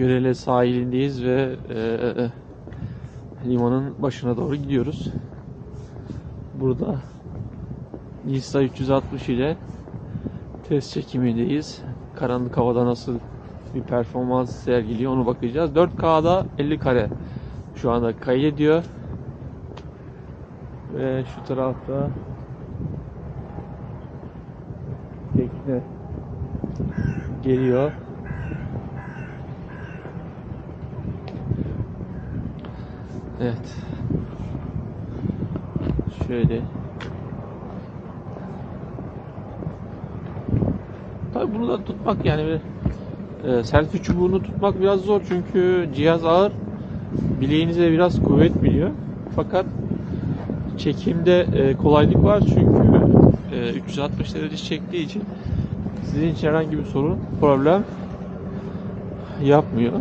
Görele sahilindeyiz ve e, limanın başına doğru gidiyoruz. Burada Nisa 360 ile test çekimindeyiz. Karanlık havada nasıl bir performans sergiliyor onu bakacağız. 4K'da 50 kare şu anda kaydediyor. Ve şu tarafta tekne geliyor. Evet. Şöyle. Tabii bunu da tutmak yani bir e, selfie çubuğunu tutmak biraz zor çünkü cihaz ağır. Bileğinize biraz kuvvet biliyor. Fakat çekimde e, kolaylık var çünkü e, 360 derece çektiği için sizin için herhangi bir sorun, problem yapmıyor.